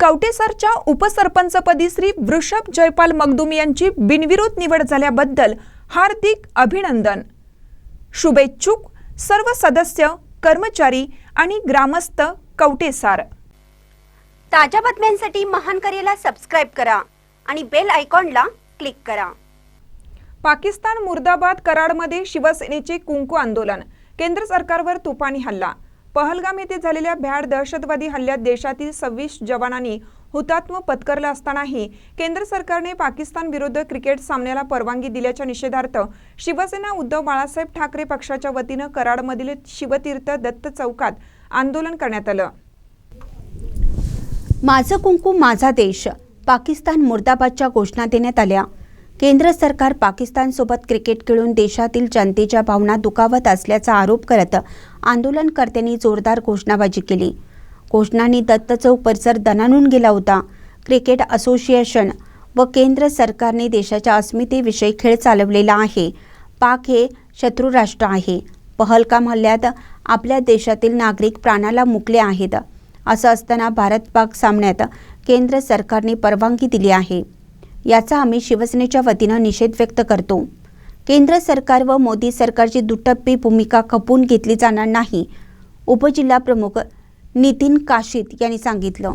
कवटेसरच्या उपसरपंचपदी श्री वृषभ जयपाल मगदुम यांची बिनविरोध निवड झाल्याबद्दल हार्दिक अभिनंदन. शुभेच्छुक सर्व सदस्य कर्मचारी आणि ग्रामस्थ कवटेसार. ताज्या बातम्यांसाठी महान करेला सबस्क्राईब करा आणि बेल आयकॉनला क्लिक करा. पाकिस्तान मुर्दाबाद कराडमध्ये शिवसेनेचे कुंकू आंदोलन केंद्र सरकारवर तुफानी हल्ला. पहलगाम येथे झालेल्या भ्याड दहशतवादी हल्ल्यात देशातील सव्वीस जवानांनी हुतात्म पत्करलं असतानाही केंद्र सरकारने पाकिस्तान विरुद्ध क्रिकेट सामन्याला परवानगी दिल्याच्या निषेधार्थ शिवसेना उद्धव बाळासाहेब ठाकरे पक्षाच्या वतीनं कराडमधील शिवतीर्थ दत्त चौकात आंदोलन करण्यात आलं. माझं कुंकू माझा देश पाकिस्तान मुर्दाबादच्या घोषणा देण्यात आल्या. केंद्र सरकार पाकिस्तानसोबत क्रिकेट खेळून देशातील जनतेच्या भावना दुखावत असल्याचा आरोप करत आंदोलनकर्त्यांनी जोरदार घोषणाबाजी केली. घोषणांनी दत्त चौक परिसर दणानून गेला होता. क्रिकेट असोसिएशन व केंद्र सरकारने देशाच्या अस्मितेविषयी खेळ चालवलेला आहे. पाक हे शत्रू राष्ट्र आहे. पहलगाम हल्ल्यात आपल्या देशातील नागरिक प्राणाला मुकले आहेत. असं असताना भारत पाक सामन्यात केंद्र सरकारने परवानगी दिली आहे. याचा आम्ही शिवसेनेच्या वतीनं निषेध व्यक्त करतो. केंद्र सरकार व मोदी सरकारची दुटप्पी भूमिका खपवून घेतली जाणार नाही उपजिल्हाप्रमुख नितीन काशीत यांनी सांगितलं.